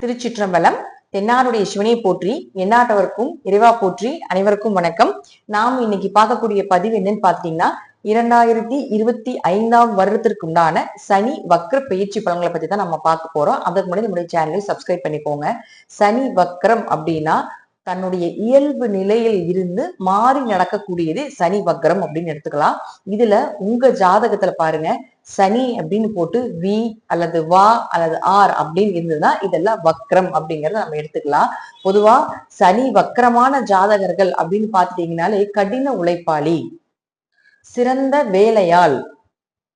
திருச்சிற்றம்பலம் தென்னாருடைய சிவனை போற்றி என்னாட்டவருக்கும் இறைவா போற்றி அனைவருக்கும் வணக்கம். நாம் இன்னைக்கு பார்க்கக்கூடிய பதிவு என்னன்னு பாத்தீங்கன்னா இரண்டாயிரத்தி இருபத்தி ஐந்தாம் வருடத்திற்கு உண்டான சனி வக்ர பயிற்சி பலன்களை பத்தி தான் நம்ம பார்க்க போறோம். அதுக்கு முன்னாடி நம்முடைய சேனலை சப்ஸ்கிரைப் பண்ணிக்கோங்க. சனி வக்ரம் அப்படின்னா தன்னுடைய இயல்பு நிலையில் இருந்து மாறி நடக்கக்கூடியது சனி வக்ரம் அப்படின்னு எடுத்துக்கலாம். இதுல உங்க ஜாதகத்துல பாருங்க. சனி அப்படின்னு போட்டு வி அல்லது வா அல்லது ஆர் அப்படின்னு இருந்ததுன்னா இதெல்லாம் வக்ரம் அப்படிங்கறத நம்ம எடுத்துக்கலாம். பொதுவா சனி வக்ரமான ஜாதகர்கள் அப்படின்னு பாத்துட்டீங்கனாலே கடின உழைப்பாளி சிறந்த வேலையாள்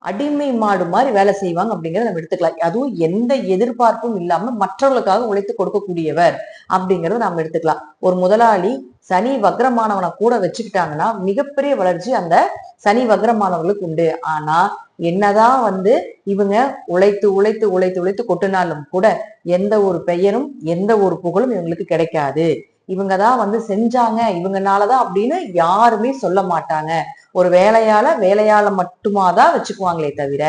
அடிமை மாடு மாதிரி வேலை செய்வாங்க அப்படிங்கறத நம்ம எடுத்துக்கலாம். அதுவும் எந்த எதிர்பார்ப்பும் இல்லாம மற்றவர்களுக்காக உழைத்து கொடுக்கக்கூடியவர். அப்படிங்கறத நம்ம எடுத்துக்கலாம். ஒரு முதலாளி சனி வக்ரமானவனை கூட வச்சுக்கிட்டாங்கன்னா மிகப்பெரிய வளர்ச்சி அந்த சனி வக்ரமானவர்களுக்கு உண்டு. ஆனா என்னதான் வந்து இவங்க உழைத்து உழைத்து உழைத்து உழைத்து கொட்டினாலும் கூட எந்த ஒரு பெயரும் எந்த ஒரு புகழும் இவங்களுக்கு கிடைக்காது. இவங்க தான் வந்து செஞ்சாங்க இவங்கனாலதான் அப்படின்னு யாருமே சொல்ல மாட்டாங்க. ஒரு வேலையால வேலையால மட்டுமா தான் வச்சுக்குவாங்களே தவிர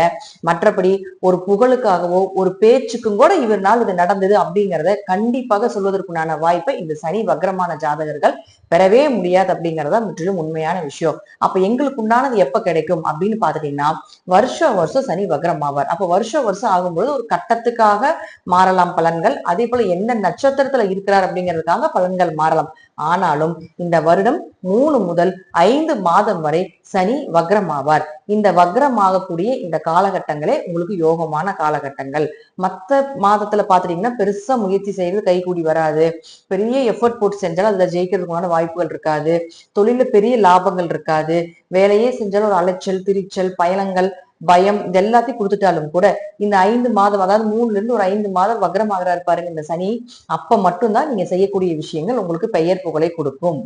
மற்றபடி ஒரு புகழுக்காகவோ ஒரு பேச்சுக்கும் கூட இவர் நாள் இது நடந்தது அப்படிங்கிறத கண்டிப்பாக சொல்வதற்குண்டான வாய்ப்பை இந்த சனி வக்ரமான ஜாதகர்கள் பெறவே முடியாது அப்படிங்கறத முற்றிலும் உண்மையான விஷயம். அப்ப எங்களுக்கு உண்டானது எப்ப கிடைக்கும் அப்படின்னு பாத்துட்டீங்கன்னா வருஷம் வருஷம் சனி வக்ரம் ஆவார். அப்ப வருஷம் வருஷம் ஆகும்போது ஒரு கட்டத்துக்காக மாறலாம் பலன்கள். அதே போல எந்த நட்சத்திரத்துல இருக்கிறார் அப்படிங்கிறதுக்காக பலன்கள் மாறலாம். ஆனாலும் இந்த வருடம் மூணு முதல் ஐந்து மாதம் வரை சனி வக்ரமாவார். இந்த வக்ரமாகக்கூடிய இந்த காலகட்டங்களே உங்களுக்கு யோகமான காலகட்டங்கள். மத்த மாதத்துல பாத்துட்டீங்கன்னா பெருசா முயற்சி செய்யறது கைகூடி வராது. பெரிய எஃபர்ட் போட்டு செஞ்சாலும் அதுல ஜெயிக்கிறதுக்கான வாய்ப்புகள் இருக்காது. தொழில பெரிய லாபங்கள் இருக்காது. வேலையே செஞ்சாலும் ஒரு அலைச்சல் திரிச்சல் பயணங்கள் பயம் இது எல்லாத்தையும் கொடுத்துட்டாலும் கூட இந்த ஐந்து மாதம் அதாவது மூணுல இருந்து ஒரு ஐந்து மாதம் வக்ரமாகறா இருப்பாருங்க இந்த சனி. அப்ப மட்டும்தான் நீங்க செய்யக்கூடிய விஷயங்கள் உங்களுக்கு பெயர் புகழை கொடுக்கும்.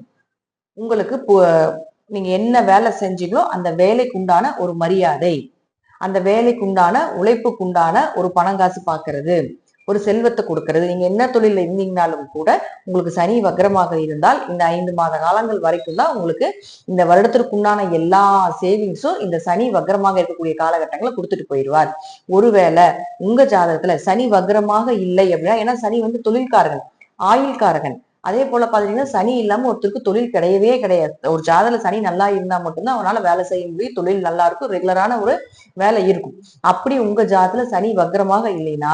உங்களுக்கு நீங்க என்ன வேலை செஞ்சீங்களோ அந்த வேலைக்குண்டான ஒரு மரியாதை. அந்த வேலைக்குண்டான உழைப்புக்குண்டான ஒரு பணங்காசு பாக்குறது. ஒரு செல்வத்தை கொடுக்கறது. நீங்க என்ன தொழில இருந்தீங்கனாலும் கூட உங்களுக்கு சனி வக்ரமாக இருந்தால் இந்த ஐந்து மாத காலங்கள் வரைக்கும் தான் உங்களுக்கு இந்த வருடத்திற்குண்டான எல்லா சேவிங்ஸும் இந்த சனி வக்ரமாக இருக்கக்கூடிய காலகட்டங்களை கொடுத்துட்டு போயிடுவார். ஒருவேளை உங்க ஜாதகத்துல சனி வக்ரமாக இல்லை அப்படின்னா ஏன்னா சனி வந்து தொழில்காரகன் ஆயுள்காரகன். அதே போல பாத்தீங்கன்னா சனி இல்லாம ஒருத்தருக்கு தொழில் கிடையவே கிடையாது. ஒரு ஜாதல சனி நல்லா இருந்தா மட்டும்தான் அவனால வேலை செய்ய முடியும். தொழில் நல்லா இருக்கும். ரெகுலரான ஒரு வேலை இருக்கும். அப்படி உங்க ஜாதத்துல சனி வக்ரமாக இல்லைன்னா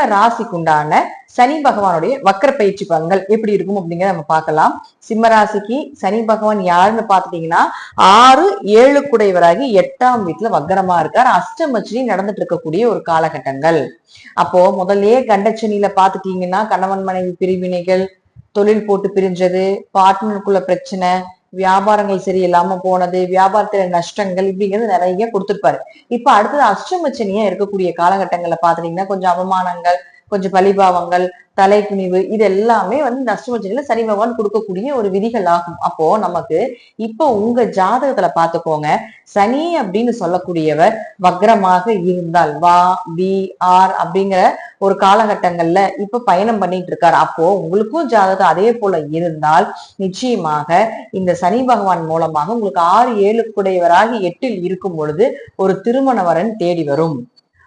ராசிக்குண்டான சனி பகவானுடைய வக்கர பயிற்சி பலன்கள் எப்படி இருக்கும் அப்படிங்கிறத நம்ம பார்க்கலாம். சிம்ம ராசிக்கு சனி பகவான் யாருன்னு பாத்துட்டீங்கன்னா ஆறு ஏழு குடைவராகி எட்டாம் வீட்டுல வக்கரமா இருக்கார். அஷ்டமச்சினி நடந்துட்டு இருக்கக்கூடிய ஒரு காலகட்டங்கள். அப்போ முதல்லயே கண்டச்சனியில பாத்துட்டீங்கன்னா கணவன் மனைவி பிரிவினைகள் தொழில் போட்டு பிரிஞ்சது பார்ட்னருக்குள்ள பிரச்சனை வியாபாரங்கள் சரியில்லாம போனது வியாபாரத்துல நஷ்டங்கள் இப்படிங்கிறது நிறைய கொடுத்துருப்பாரு. இப்ப அடுத்தது அஷ்டமச்சனியா இருக்கக்கூடிய காலகட்டங்கள்ல பாத்துட்டீங்கன்னா கொஞ்சம் அவமானங்கள் கொஞ்சம் பலிபாவங்கள் தலை குனிவு இது எல்லாமே வந்து நஷ்டமச்சனில சனி பகவான் கொடுக்கக்கூடிய ஒரு விதிகள் ஆகும். அப்போ நமக்கு இப்போ உங்க ஜாதகத்துல பாத்துக்கோங்க சனி அப்படின்னு சொல்லக்கூடியவர் வக்ரமாக இருந்தால் வா வி ஆர் அப்படிங்கிற ஒரு காலகட்டங்கள்ல இப்ப பயணம் பண்ணிட்டு இருக்காரு அப்போ உங்களுக்கும் ஜாதகம் அதே போல இருந்தால் நிச்சயமாக இந்த சனி பகவான் மூலமாக உங்களுக்கு ஆறு ஏழு குடையவராக எட்டில் இருக்கும் பொழுது ஒரு திருமண வரன் தேடி வரும்.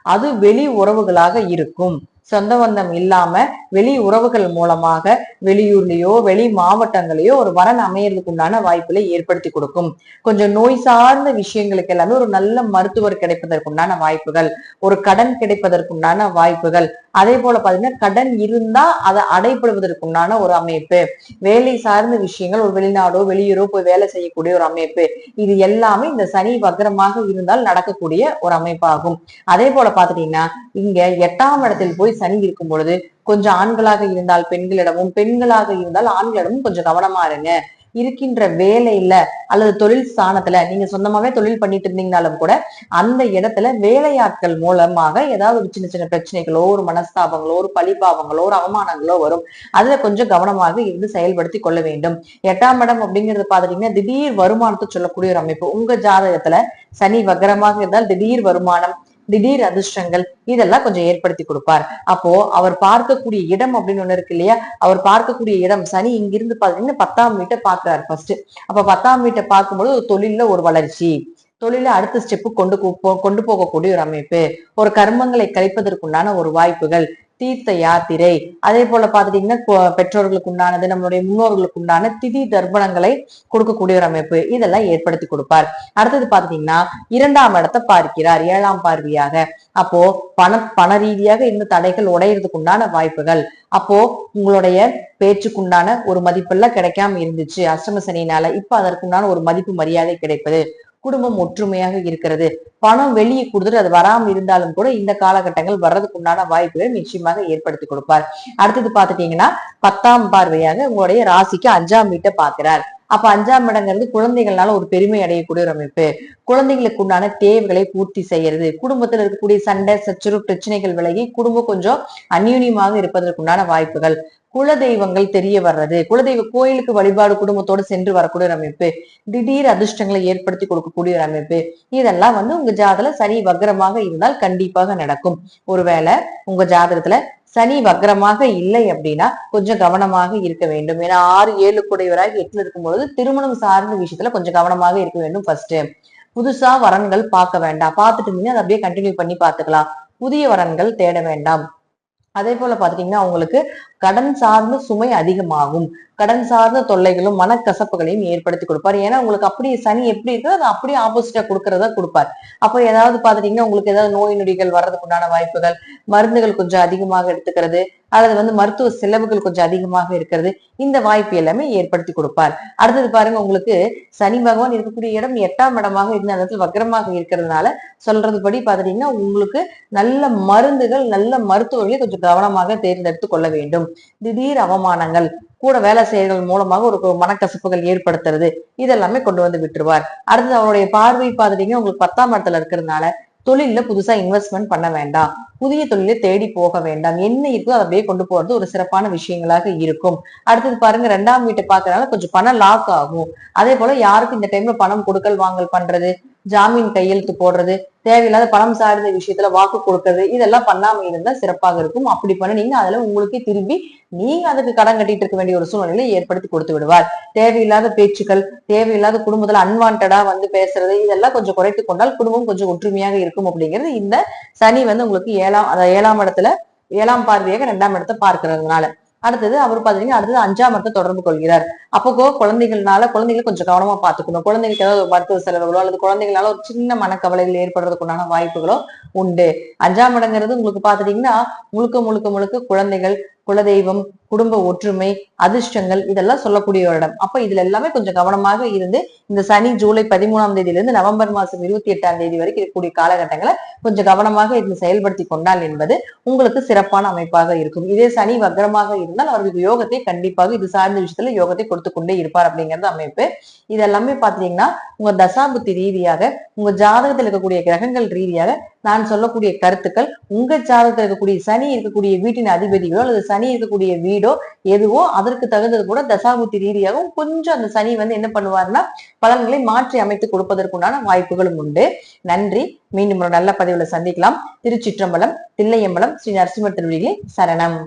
அது வெளி உறவுகளாக இருக்கும். சொந்த பந்தம் இல்லாம வெளி உறவுகள் மூலமாக வெளியூர்லயோ வெளி மாவட்டங்களையோ ஒரு வரன் அமையறதுக்கு உண்டான வாய்ப்புகளை ஏற்படுத்தி கொடுக்கும். கொஞ்சம் நோய் சார்ந்த விஷயங்களுக்கு எல்லாமே ஒரு நல்ல மருத்துவர் கிடைப்பதற்குண்டான வாய்ப்புகள். ஒரு கடன் கிடைப்பதற்குண்டான வாய்ப்புகள். அதே போல பாத்தீங்கன்னா கடன் இருந்தா அதை அடைப்படுவதற்குண்டான ஒரு அமைப்பு. வேலை சார்ந்த விஷயங்கள் ஒரு வெளிநாடோ வெளியூரோ போய் வேலை செய்யக்கூடிய ஒரு அமைப்பு. இது எல்லாமே இந்த சனி வக்ரமாக இருந்தால் நடக்கக்கூடிய ஒரு அமைப்பாகும். அதே போல பாத்துட்டீங்கன்னா இங்க எட்டாம் இடத்தில் போய் சனி இருக்கும் பொழுது கொஞ்சம் ஆண்களாக இருந்தால் பெண்களிடமும் பெண்களாக இருந்தால் ஆண்களிடமும் கொஞ்சம் கவனமா இருங்க. இருக்கின்ற வேலையில அல்லது தொழில் ஸ்தானத்துல நீங்க சொந்தமாவே தொழில் பண்ணிட்டு இருந்தீங்கனாலும் கூட அந்த இடத்துல வேலையாட்கள் மூலமாக ஏதாவது ஒரு சின்ன சின்ன பிரச்சனைகளோ ஒரு மனஸ்தாபங்களோ ஒரு பழிபாவங்களோ ஒரு அவமானங்களோ வரும். அதுல கொஞ்சம் கவனமாக இருந்து செயல்படுத்தி கொள்ள வேண்டும். எட்டாம் இடம் அப்படிங்கிறது பாத்துட்டீங்கன்னா திடீர் வருமானத்தை சொல்லக்கூடிய ஒரு அமைப்பு. உங்க ஜாதகத்துல சனி வக்கரமாக இருந்தால் திடீர் வருமானம் திடீர் அதிர்ஷ்டங்கள் இதெல்லாம் கொஞ்சம் ஏற்படுத்தி கொடுப்பார். அப்போ அவர் பார்க்கக்கூடிய இடம் அப்படின்னு ஒண்ணு இருக்கு இல்லையா? அவர் பார்க்கக்கூடிய இடம் சனி இங்கிருந்து பாத்தீங்கன்னா பத்தாம் வீட்டை பாக்குறாரு ஃபர்ஸ்ட் அப்ப பத்தாம் வீட்டை பார்க்கும்போது தொழில்ல ஒரு வளர்ச்சி தொழில அடுத்த ஸ்டெப்பு கொண்டு கொண்டு போகக்கூடிய ஒரு அமைப்பு. ஒரு கர்மங்களை கழிப்பதற்குண்டான ஒரு வாய்ப்புகள் தீர்த்த யாத்திரை. அதே போல பாத்துட்டீங்கன்னா பெற்றோர்களுக்கு உண்டானது நம்மளுடைய முன்னோர்களுக்கு உண்டான திதி தர்ப்பணங்களை கொடுக்கக்கூடிய ஒரு அமைப்பு. இதெல்லாம் ஏற்படுத்தி கொடுப்பார். அடுத்தது பாத்துட்டீங்கன்னா இரண்டாம் இடத்தை பார்க்கிறார் ஏழாம் பார்வையாக. அப்போ பண பண ரீதியாக இந்த தடைகள் உடையறதுக்கு உண்டான வாய்ப்புகள். அப்போ உங்களுடைய பேச்சுக்குண்டான ஒரு மதிப்பெல்லாம் கிடைக்காம இருந்துச்சு அஷ்டம சனினால இப்ப அதற்குண்டான ஒரு மதிப்பு மரியாதை கிடைப்பது. குடும்பம் ஒற்றுமையாக இருக்கிறது. பணம் வெளியே கொடுத்துட்டு அது வராம இருந்தாலும் கூட இந்த காலகட்டங்கள் வர்றதுக்கு உண்டான வாய்ப்புகளை நிச்சயமாக ஏற்படுத்தி கொடுப்பார். அடுத்தது பார்த்துட்டீங்கன்னா பத்தாம் பார்வையாக உங்களுடைய ராசிக்கு அஞ்சாம் வீட்டை பார்க்கிறார். அப்ப அஞ்சாம் இடங்கிறது குழந்தைகள்னால ஒரு பெருமை அடையக்கூடிய ஒரு அமைப்பு. குழந்தைகளுக்கு உண்டான தேவைகளை பூர்த்தி செய்யறது குடும்பத்துல இருக்கக்கூடிய சண்டை சச்சரவு பிரச்சனைகள் விலகி குடும்பம் கொஞ்சம் அந்யூன்யமாக இருப்பதற்குண்டான வாய்ப்புகள். குலதெய்வங்கள் தெரிய வர்றது குலதெய்வ கோயிலுக்கு வழிபாடு குடும்பத்தோடு சென்று வரக்கூடிய ஒரு அமைப்பு. திடீர் அதிர்ஷ்டங்களை ஏற்படுத்தி கொடுக்கக்கூடிய ஒரு அமைப்பு. இதெல்லாம் வந்து உங்க ஜாதகத்துல சரி வக்ரமாக இருந்தால் கண்டிப்பாக நடக்கும். ஒருவேளை உங்க ஜாதகத்துல சனி வக்ரமாக இல்லை அப்படின்னா கொஞ்சம் கவனமாக இருக்க வேண்டும். ஏன்னா ஆறு ஏழு குடையவராக எட்டுல இருக்கும் பொழுது திருமணம் சார்ந்த விஷயத்துல கொஞ்சம் கவனமாக இருக்க வேண்டும் ஃபர்ஸ்ட் புதுசா வரன்கள் பார்க்க வேண்டாம். பார்த்துட்டு இருந்தீங்கன்னா அதை அப்படியே கண்டினியூ பண்ணி பார்த்துக்கலாம். புதிய வரன்கள் தேட வேண்டாம். அதே போல பாத்துட்டீங்கன்னா உங்களுக்கு கடன் சார்ந்த சுமை அதிகமாகும். கடன் சார்ந்த தொல்லைகளும் மனக்கசப்புகளையும் ஏற்படுத்தி கொடுப்பார். ஏன்னா உங்களுக்கு அப்படியே சனி எப்படி இருக்கோ அது அப்படியே ஆப்போசிட்டா கொடுக்கறதா கொடுப்பார். அப்போ ஏதாவது பாத்துட்டீங்கன்னா உங்களுக்கு ஏதாவது நோய் நொடிகள் வர்றதுக்கு உண்டான வாய்ப்புகள் மருந்துகள் கொஞ்சம் அதிகமாக எடுத்துக்கிறது. அல்லது வந்து மருத்துவ செலவுகள் கொஞ்சம் அதிகமாக இருக்கிறது. இந்த வாய்ப்பு எல்லாமே ஏற்படுத்தி கொடுப்பார். அடுத்தது பாருங்க உங்களுக்கு சனி பகவான் இருக்கக்கூடிய இடம் எட்டாம் இடமாக இருந்த இடத்துல வக்கரமாக இருக்கிறதுனால சொல்றது படி பாத்துட்டீங்கன்னா உங்களுக்கு நல்ல மருந்துகள் நல்ல மருத்துவர்களை கொஞ்சம் கவனமாக தேர்ந்தெடுத்து கொள்ள வேண்டும். திடீர் அவமானங்கள் கூட வேலை செய்யறது மூலமாக ஒரு மனக்கசப்புகள் ஏற்படுத்துறது இதெல்லாமே கொண்டு வந்து விட்டுருவார். அடுத்தது அவருடைய பார்வை பாத்துட்டீங்கன்னா உங்களுக்கு பத்தாம் இடத்துல இருக்கிறதுனால தொழில புதுசா இன்வெஸ்ட்மெண்ட் பண்ண வேண்டாம். புதிய தொழிலை தேடி போக வேண்டாம். என்ன இருக்கோ அதை அப்படியே கொண்டு போறது ஒரு சிறப்பான விஷயங்களாக இருக்கும். அடுத்தது பாருங்க ரெண்டாம் வீட்டை பாக்குறதுனால கொஞ்சம் பணம் லாக் ஆகும். அதே போல யாருக்கும் இந்த டைம்ல பணம் கொடுக்கல் வாங்கல் பண்றது? ஜாமீன் கையெழுத்து போடுறது தேவையில்லாத பணம் சார்ந்த விஷயத்துல வாக்கு கொடுக்கறது இதெல்லாம் பண்ணாம இருந்தா சிறப்பாக இருக்கும். அப்படி பண்ணீங்க அதுல உங்களுக்கே திரும்பி நீங்க அதுக்கு கடன் கட்டிட்டு இருக்க வேண்டிய ஒரு சூழ்நிலையை ஏற்படுத்தி கொடுத்து விடுவார். தேவையில்லாத பேச்சுக்கள் தேவையில்லாத குடும்பத்துல அன்வான்டா வந்து பேசுறது இதெல்லாம் கொஞ்சம் குறைத்து கொண்டால் குடும்பம் கொஞ்சம் ஒற்றுமையாக இருக்கும் அப்படிங்கிறது இந்த சனி வந்து உங்களுக்கு ஏழாம் அதாவது ஏழாம் இடத்துல ஏழாம் பார்வையாக ரெண்டாம் இடத்தை பார்க்கறதுனால. அடுத்தது அவர் பாத்தீங்கன்னா அடுத்தது அஞ்சாம் இடத்தை தொடர்பு கொள்கிறார். அப்போ குழந்தைகள்னால குழந்தைகளை கொஞ்சம் கவனமா பாத்துக்கணும் குழந்தைகளுக்கு ஏதாவது மருத்துவ செலவுகளோ அல்லது குழந்தைகளால ஒரு சின்ன மனக்கவலைகள் ஏற்படுறதுக்குண்டான வாய்ப்புகளோ உண்டு. அஞ்சாம் இடங்கிறது உங்களுக்கு பாத்துட்டீங்கன்னா முழுக்க முழுக்க முழுக்க குழந்தைகள் குலதெய்வம் குடும்ப ஒற்றுமை அதிர்ஷ்டங்கள் இதெல்லாம் சொல்லக்கூடிய ஒரு இடம். அப்ப இதுல எல்லாமே கொஞ்சம் கவனமாக இருந்து இந்த சனி ஜூலை பதிமூணாம் தேதியிலிருந்து நவம்பர் மாசம் இருபத்தி எட்டாம் தேதி வரைக்கும் இருக்கக்கூடிய காலகட்டங்களை கொஞ்சம் கவனமாக இருந்து செயல்படுத்தி கொண்டால் என்பது உங்களுக்கு சிறப்பான அமைப்பாக இருக்கும். இதே சனி வக்ரமாக இருந்தால் அவர்களுக்கு யோகத்தை கண்டிப்பாக இது சார்ந்த விஷயத்துல யோகத்தை கொடுத்து கொண்டே இருப்பார் அப்படிங்கிறது அமைப்பு. இதெல்லாமே பாத்தீங்கன்னா உங்க தசாபுத்தி ரீதியாக உங்க ஜாதகத்தில் இருக்கக்கூடிய கிரகங்கள் ரீதியாக நான் சொல்லக்கூடிய கருத்துக்கள் உங்க ஜாதகத்தில் இருக்கக்கூடிய சனி இருக்கக்கூடிய வீட்டின் அதிபதிகளோ அல்லது சனி இருக்கக்கூடிய வீடோ எதுவோ அதற்கு தகுந்தது கூட தசாபுத்தி ரீதியாகவும் கொஞ்சம் அந்த சனி வந்து என்ன பண்ணுவாருன்னா பலன்களை மாற்றி அமைத்து கொடுப்பதற்குண்டான வாய்ப்புகளும் உண்டு. நன்றி. மீண்டும் ஒரு நல்ல பதிவுல சந்திக்கலாம். திருச்சிற்றம்பலம் தில்லையம்பலம் ஸ்ரீ நரசிம்மர் திருவிழிகளே சரணம்.